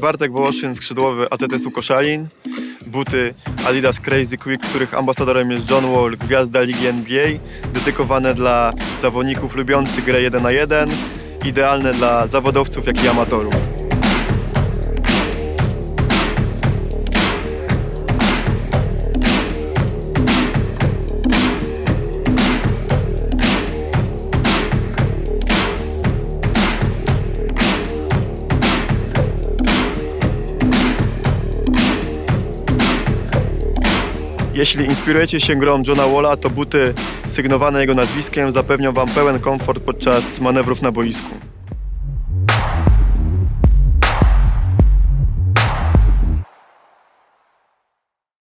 Bartek Wołoszyn, skrzydłowy AZS-u Koszalin. Buty Adidas Crazy Quick, których ambasadorem jest John Wall, gwiazda ligi NBA. Dedykowane dla zawodników lubiących grę 1 na 1. Idealne dla zawodowców, jak i amatorów. Jeśli inspirujecie się grą Johna Walla, to buty sygnowane jego nazwiskiem zapewnią Wam pełen komfort podczas manewrów na boisku.